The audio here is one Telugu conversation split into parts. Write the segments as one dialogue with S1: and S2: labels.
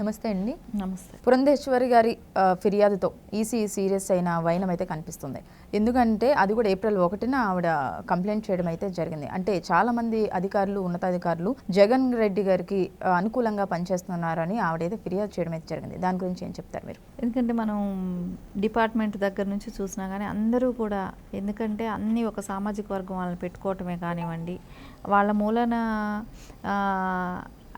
S1: నమస్తే అండి.
S2: నమస్తే.
S1: పురంధేశ్వరి గారి ఫిర్యాదుతో ఈసీ సీరియస్ అయిన వైనం అయితే కనిపిస్తుంది. ఎందుకంటే అది కూడా ఏప్రిల్ ఒకటిన ఆవిడ కంప్లైంట్ చేయడం అయితే జరిగింది. అంటే చాలా మంది అధికారులు ఉన్నతాధికారులు జగన్ రెడ్డి గారికి అనుకూలంగా పనిచేస్తున్నారని ఆవిడైతే ఫిర్యాదు చేయడం అయితే జరిగింది. దాని గురించి ఏం చెప్తారు మీరు?
S2: ఎందుకంటే మనం డిపార్ట్మెంట్ దగ్గర నుంచి చూసినా కానీ అందరూ కూడా ఎందుకంటే అన్ని ఒక సామాజిక వర్గం వాళ్ళని పెట్టుకోవటమే కానివ్వండి వాళ్ళ మూలన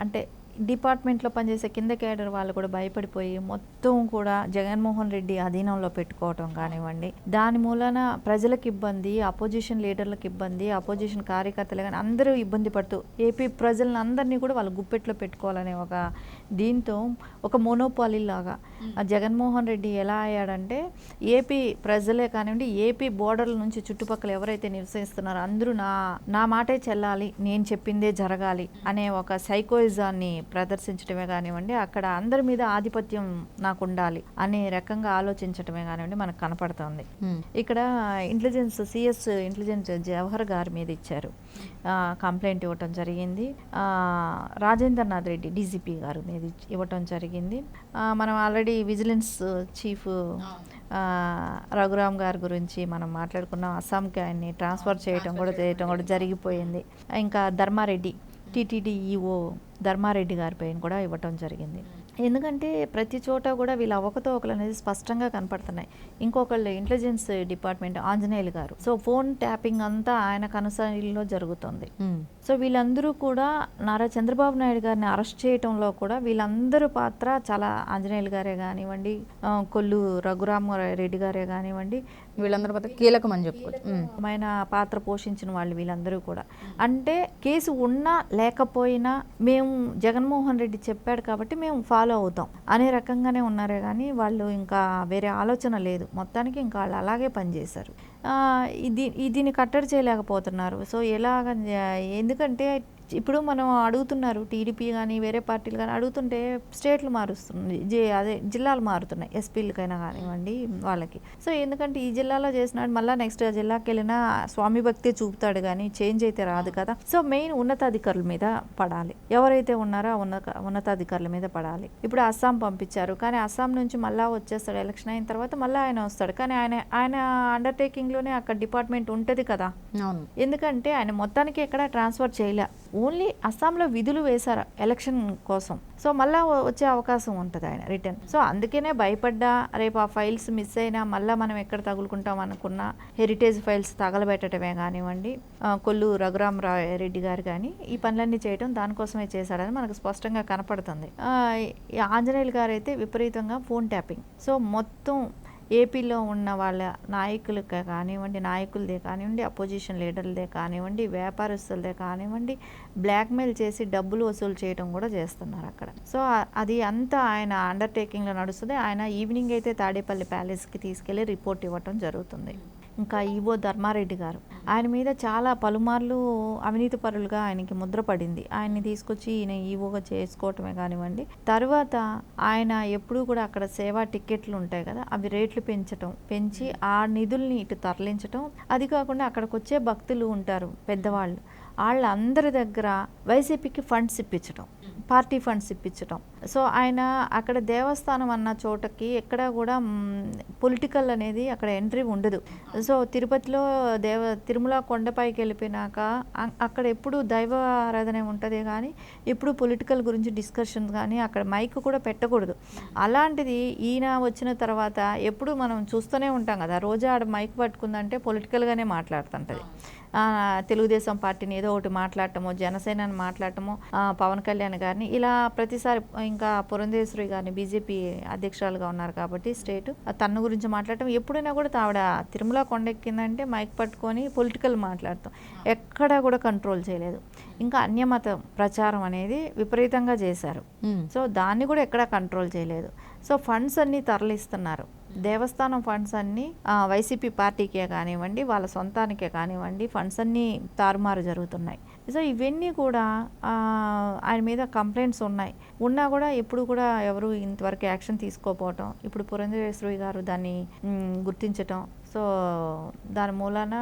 S2: అంటే డిపార్ట్మెంట్లో పనిచేసే కింద కేడర్ వాళ్ళు కూడా భయపడిపోయి మొత్తం కూడా జగన్మోహన్ రెడ్డి అధీనంలో పెట్టుకోవటం కానివ్వండి. దాని మూలన ప్రజలకు ఇబ్బంది అపోజిషన్ లీడర్లకు ఇబ్బంది అపోజిషన్ కార్యకర్తలు కానీ అందరూ ఇబ్బంది పడుతూ ఏపీ ప్రజలను అందరినీ కూడా వాళ్ళు గుప్పెట్లో పెట్టుకోవాలనే ఒక దీంతో ఒక మోనోపాలీ లాగా జగన్మోహన్ రెడ్డి ఎలా అయ్యాడంటే ఏపీ ప్రజలే కానివ్వండి ఏపీ బోర్డర్ల నుంచి చుట్టుపక్కల ఎవరైతే నివసిస్తున్నారో అందరూ నా నా మాటే చెల్లాలి నేను చెప్పిందే జరగాలి అనే ఒక సైకోయిజాన్ని ప్రదర్శించడమే కానివ్వండి అక్కడ అందరి మీద ఆధిపత్యం నాకు ఉండాలి అనే రకంగా ఆలోచించడమే కానివ్వండి మనకు కనపడుతుంది. ఇక్కడ ఇంటెలిజెన్స్ సిఎస్ ఇంటెలిజెన్స్ జవహర్ గారి మీద ఇచ్చారు. కంప్లైంట్ ఇవ్వటం జరిగింది. రాజేంద్రనాథ్ రెడ్డి డీజీపీ గారి మీద ఇవ్వటం జరిగింది. మనం ఆల్రెడీ విజిలెన్స్ చీఫ్ రఘురామ్ గారి గురించి మనం మాట్లాడుకున్నాం. అస్సాంకి ఆయన్ని ట్రాన్స్ఫర్ చేయటం కూడా చేయటం కూడా జరిగిపోయింది. ఇంకా ధర్మారెడ్డి టీటీడీ ఈఓ ధర్మారెడ్డి గారిపైన కూడా ఇవ్వటం జరిగింది. ఎందుకంటే ప్రతి చోట కూడా వీళ్ళ అవకతవకలు అనేది స్పష్టంగా కనపడుతున్నాయి. ఇంకొకళ్ళు ఇంటెలిజెన్స్ డిపార్ట్మెంట్ ఆంజనేయులు గారు. సో ఫోన్ ట్యాపింగ్ అంతా ఆయన కనసాయిలో జరుగుతుంది. సో వీళ్ళందరూ కూడా నారా చంద్రబాబు నాయుడు గారిని అరెస్ట్ చేయటంలో కూడా వీళ్ళందరూ పాత్ర చాలా ఆంజనేయులు గారే కానివ్వండి కొల్లు రఘురామ రెడ్డి గారే కానివ్వండి
S1: వీళ్ళందరూ పోతే కీలకం అని చెప్పుకోవచ్చు.
S2: పాత్ర పోషించిన వాళ్ళు వీళ్ళందరూ కూడా. అంటే కేసు ఉన్నా లేకపోయినా మేము జగన్మోహన్ రెడ్డి చెప్పాడు కాబట్టి మేము ఫాలో అవుతాం. అనే రకంగానే ఉన్నారే కానీ వాళ్ళు ఇంకా వేరే ఆలోచన లేదు. మొత్తానికి ఇంకా వాళ్ళు అలాగే పనిచేశారు. ఇది దీన్ని కట్టడి చేయలేకపోతున్నారు. సో ఎలాగ ఎందుకంటే ఇప్పుడు మనం అడుగుతున్నారు టీడీపీ కానీ వేరే పార్టీలు కానీ అడుగుతుంటే స్టేట్లు మారుస్తుంది. జే అదే జిల్లాలు మారుతున్నాయి ఎస్పీలకైనా కానివ్వండి వాళ్ళకి. సో ఎందుకంటే ఈ జిల్లాలో చేసినాడు మళ్ళీ నెక్స్ట్ జిల్లాకి వెళ్ళినా స్వామి భక్తి చూపుతాడు కానీ చేంజ్ అయితే రాదు కదా. సో మెయిన్ ఉన్నతాధికారుల మీద పడాలి. ఎవరైతే ఉన్నారో ఆ ఉన్నత ఉన్నతాధికారుల మీద పడాలి. ఇప్పుడు అస్సాం పంపించారు కానీ అస్సాం నుంచి మళ్ళీ వచ్చేస్తాడు ఎలక్షన్ అయిన తర్వాత మళ్ళీ ఆయన వస్తాడు. కానీ ఆయన ఆయన అండర్టేకింగ్లోనే అక్కడ డిపార్ట్మెంట్ ఉంటుంది కదా.
S1: అవును.
S2: ఎందుకంటే ఆయన మొత్తానికి ఎక్కడ ట్రాన్స్ఫర్ చేయలే. ఓన్లీ అస్సాంలో విధులు వేశారు ఎలక్షన్ కోసం. సో మళ్ళా వచ్చే అవకాశం ఉంటుంది ఆయన రిటర్న్. సో అందుకనే భయపడ్డా రేపు ఆ ఫైల్స్ మిస్ అయినా మళ్ళీ మనం ఎక్కడ తగులుకుంటాం అనుకున్న హెరిటేజ్ ఫైల్స్ తగలబెట్టడమే కానివ్వండి కొల్లు రఘురామ్ రెడ్డి గారు కానీ ఈ పనులన్నీ చేయడం దానికోసమే చేశాడని మనకు స్పష్టంగా కనపడుతుంది. ఆంజనేయులు గారు అయితే విపరీతంగా ఫోన్ ట్యాపింగ్ సో మొత్తం ఏపీలో ఉన్న వాళ్ళ నాయకులకే కానివ్వండి నాయకులదే కానివ్వండి అపోజిషన్ లీడర్లదే కానివ్వండి వ్యాపారస్తులదే కానివ్వండి బ్లాక్మెయిల్ చేసి డబ్బులు వసూలు చేయడం కూడా చేస్తున్నారు అక్కడ. సో అది అంతా ఆయన అండర్టేకింగ్లో నడుస్తుంది. ఆయన ఈవినింగ్ అయితే తాడేపల్లి ప్యాలెస్కి తీసుకెళ్ళి రిపోర్ట్ ఇవ్వటం జరుగుతుంది. ఇంకా ఈవో ధర్మారెడ్డి గారు. ఆయన మీద చాలా పలుమార్లు అవినీతి పరులుగా ఆయనకి ముద్ర పడింది. ఆయన్ని తీసుకొచ్చి ఈయన ఈవోగా చేసుకోవటమే కానివ్వండి. తర్వాత ఆయన ఎప్పుడూ కూడా అక్కడ సేవా టిక్కెట్లు ఉంటాయి కదా అవి రేట్లు పెంచటం పెంచి ఆ నిధుల్ని ఇటు తరలించటం. అది కాకుండా అక్కడికి వచ్చే భక్తులు ఉంటారు పెద్దవాళ్ళు. వాళ్ళందరి దగ్గర వైసీపీకి ఫండ్స్ ఇప్పించటం. పార్టీ ఫండ్స్ ఇప్పించటం. సో ఆయన అక్కడ దేవస్థానం అన్న చోటకి ఎక్కడ కూడా పొలిటికల్ అనేది అక్కడ ఎంట్రీ ఉండదు. సో తిరుపతిలో దేవ తిరుమల కొండపైకి వెళ్ళిపోయినాక అక్కడ ఎప్పుడు దైవ ఆరాధన ఉంటుంది కానీ ఎప్పుడు పొలిటికల్ గురించి డిస్కషన్ కానీ అక్కడ మైక్ కూడా పెట్టకూడదు. అలాంటిది ఈయన వచ్చిన తర్వాత ఎప్పుడు మనం చూస్తూనే ఉంటాం కదా రోజా ఆడ మైక్ పట్టుకుందంటే పొలిటికల్గానే మాట్లాడుతుంటది. తెలుగుదేశం పార్టీని ఏదో ఒకటి మాట్లాడటము జనసేనని మాట్లాడటము పవన్ కళ్యాణ్ గారిని ఇలా ప్రతిసారి ఇంకా పురంధేశ్వరి గారిని బీజేపీ అధ్యక్షురాలుగా ఉన్నారు కాబట్టి స్టేట్. తన గురించి మాట్లాడటం ఎప్పుడైనా కూడా ఆవిడ తిరుమల కొండెక్కిందంటే మైక్ పట్టుకొని పొలిటికల్ మాట్లాడతాం. ఎక్కడా కూడా కంట్రోల్ చేయలేదు. ఇంకా అన్యమత ప్రచారం అనేది విపరీతంగా చేశారు. సో దాన్ని కూడా ఎక్కడా కంట్రోల్ చేయలేదు. సో ఫండ్స్ అన్నీ తరలిస్తున్నారు. దేవస్థానం ఫండ్స్ అన్నీ వైసీపీ పార్టీకే కానివ్వండి వాళ్ళ సొంతానికే కానివ్వండి ఫండ్స్ అన్నీ తారుమారు జరుగుతున్నాయి. సో ఇవన్నీ కూడా ఆయన మీద కంప్లైంట్స్ ఉన్నాయి. ఉన్నా కూడా ఎప్పుడు కూడా ఎవరు ఇంతవరకు యాక్షన్ తీసుకోపోవటం ఇప్పుడు పురంధరేశ్వరి గారు దాన్ని గుర్తించటం సో దాని మూలాన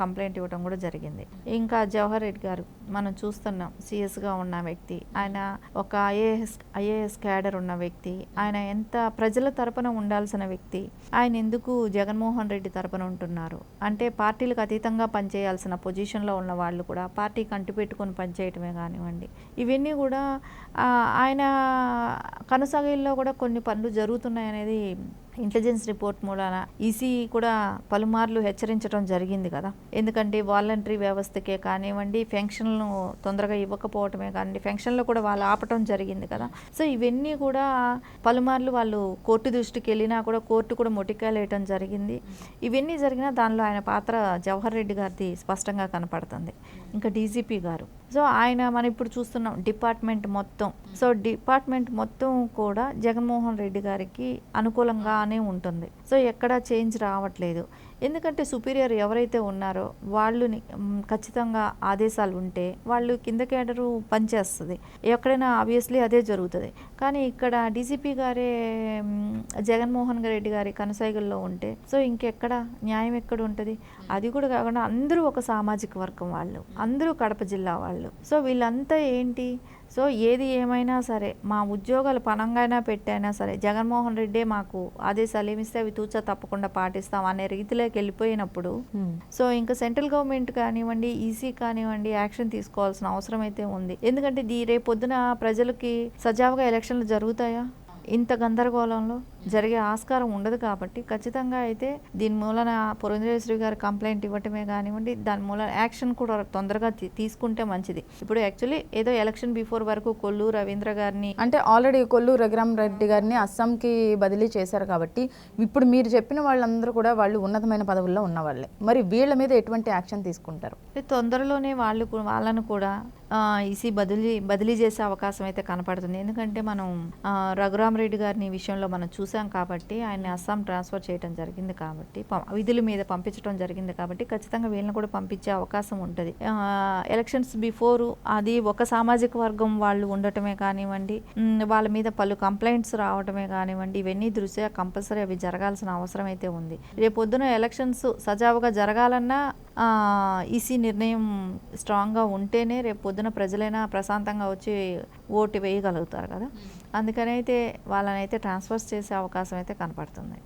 S2: కంప్లైంట్ ఇవ్వడం కూడా జరిగింది. ఇంకా జవహర్ రెడ్డి గారు మనం చూస్తున్నాం సిఎస్గా ఉన్న వ్యక్తి ఆయన ఒక ఐఏఎస్ ఐఏఎస్ క్యాడర్ ఉన్న వ్యక్తి ఆయన ఎంత ప్రజల తరపున ఉండాల్సిన వ్యక్తి ఆయన ఎందుకు జగన్మోహన్ రెడ్డి తరపున ఉంటున్నారు? అంటే పార్టీలకు అతీతంగా పనిచేయాల్సిన పొజిషన్లో ఉన్న వాళ్ళు కూడా పార్టీ కంటి పెట్టుకొని పనిచేయటమే కానివ్వండి. ఇవన్నీ కూడా ఆయన కనసాగిల్లో కూడా కొన్ని పనులు జరుగుతున్నాయనేది ఇంటెలిజెన్స్ రిపోర్ట్ మూలాన ఈసీ కూడా పలుమార్లు హెచ్చరించడం జరిగింది కదా. ఎందుకంటే వాలంటరీ వ్యవస్థకే కానివ్వండి ఫెన్షన్లు తొందరగా ఇవ్వకపోవటమే కానివ్వండి ఫెన్షన్లు కూడా వాళ్ళు ఆపటం జరిగింది కదా. సో ఇవన్నీ కూడా పలుమార్లు వాళ్ళు కోర్టు దృష్టికి వెళ్ళినా కూడా కోర్టు కూడా మొటికాయలేయటం జరిగింది. ఇవన్నీ జరిగినా దానిలో ఆయన పాత్ర జవహర్ రెడ్డి గారిది స్పష్టంగా కనపడుతుంది. ఇంకా డీజీపీ గారు సో ఆయన మనం ఇప్పుడు చూస్తున్నాం డిపార్ట్మెంట్ మొత్తం. సో డిపార్ట్మెంట్ మొత్తం కూడా జగన్మోహన్ రెడ్డి గారికి అనుకూలంగానే ఉంటుంది. సో ఎక్కడా చేంజ్ రావట్లేదు. ఎందుకంటే సుపీరియర్ ఎవరైతే ఉన్నారో వాళ్ళు ఖచ్చితంగా ఆదేశాలు ఉంటే వాళ్ళు కింద క్యాడరు పనిచేస్తుంది. ఎక్కడైనా ఆబ్వియస్లీ అదే జరుగుతుంది. కానీ ఇక్కడ డీసీపీ గారే జగన్మోహన్ రెడ్డి గారి కనసైగల్లో ఉంటే సో ఇంకెక్కడ న్యాయం ఎక్కడ ఉంటుంది? అది కూడా కాకుండా అందరూ ఒక సామాజిక వర్గం వాళ్ళు అందరూ కడప జిల్లా వాళ్ళు. సో వీళ్ళంతా ఏంటి? సో ఏది ఏమైనా సరే మా ఉద్యోగాలు పనంగా పెట్టైనా సరే జగన్మోహన్ రెడ్డే మాకు ఆదేశాలు ఏమిస్తే అవి తూచా తప్పకుండా పాటిస్తాం అనే రీతిలోకి వెళ్ళిపోయినప్పుడు. సో ఇంకా సెంట్రల్ గవర్నమెంట్ కానివ్వండి ఈసీ కానివ్వండి యాక్షన్ తీసుకోవాల్సిన అవసరం అయితే ఉంది. ఎందుకంటే దీ రేపొద్దున ప్రజలకి సజావుగా ఎలక్షన్లు జరుగుతాయా? ఇంత గందరగోళంలో? జరిగే ఆస్కారం ఉండదు కాబట్టి ఖచ్చితంగా అయితే దీని మూలన పురంధరేశ్వరి గారు కంప్లైంట్ ఇవ్వటమే కానివ్వండి దాని మూలన యాక్షన్ కూడా తొందరగా తీసుకుంటే మంచిది. ఇప్పుడు యాక్చువల్లీ ఏదో ఎలక్షన్ బిఫోర్ వరకు కొల్లు రవీంద్ర గారిని
S1: అంటే ఆల్రెడీ కొల్లు రఘురామ్ రెడ్డి గారిని అస్సాంకి బదిలీ చేశారు కాబట్టి ఇప్పుడు మీరు చెప్పిన వాళ్ళందరూ కూడా వాళ్ళు ఉన్నతమైన పదవుల్లో ఉన్న వాళ్ళే మరి వీళ్ళ మీద ఎటువంటి యాక్షన్ తీసుకుంటారు?
S2: తొందరలోనే వాళ్ళు వాళ్ళను కూడా ఈసీ బదిలీ బదిలీ చేసే అవకాశం అయితే కనపడుతుంది. ఎందుకంటే మనం ఆ, రఘురామరెడ్డి గారిని విషయంలో మనం చూసాం. కాబట్టి ఆయన్ని అస్సాం ట్రాన్స్ఫర్ చేయడం జరిగింది కాబట్టి విధుల మీద పంపించడం జరిగింది కాబట్టి ఖచ్చితంగా వీళ్ళని కూడా పంపించే అవకాశం ఉంటుంది. ఎలక్షన్స్ బిఫోర్ అది ఒక సామాజిక వర్గం వాళ్ళు ఉండటమే కానివ్వండి వాళ్ళ మీద పలు కంప్లైంట్స్ రావటమే కానివ్వండి ఇవన్నీ దృశ్యా కంపల్సరీ అవి జరగాల్సిన అవసరం అయితే ఉంది. రేపొద్దున ఎలక్షన్స్ సజావుగా జరగాలన్నా ఈసీ నిర్ణయం స్ట్రాంగ్గా ఉంటేనే రేపు పొద్దున ప్రజలైనా ప్రశాంతంగా వచ్చి ఓటు వేయగలుగుతారు కదా. అందుకనైతే వాళ్ళనైతే ట్రాన్స్ఫర్స్ చేసే అవకాశం అయితే కనపడుతుంది.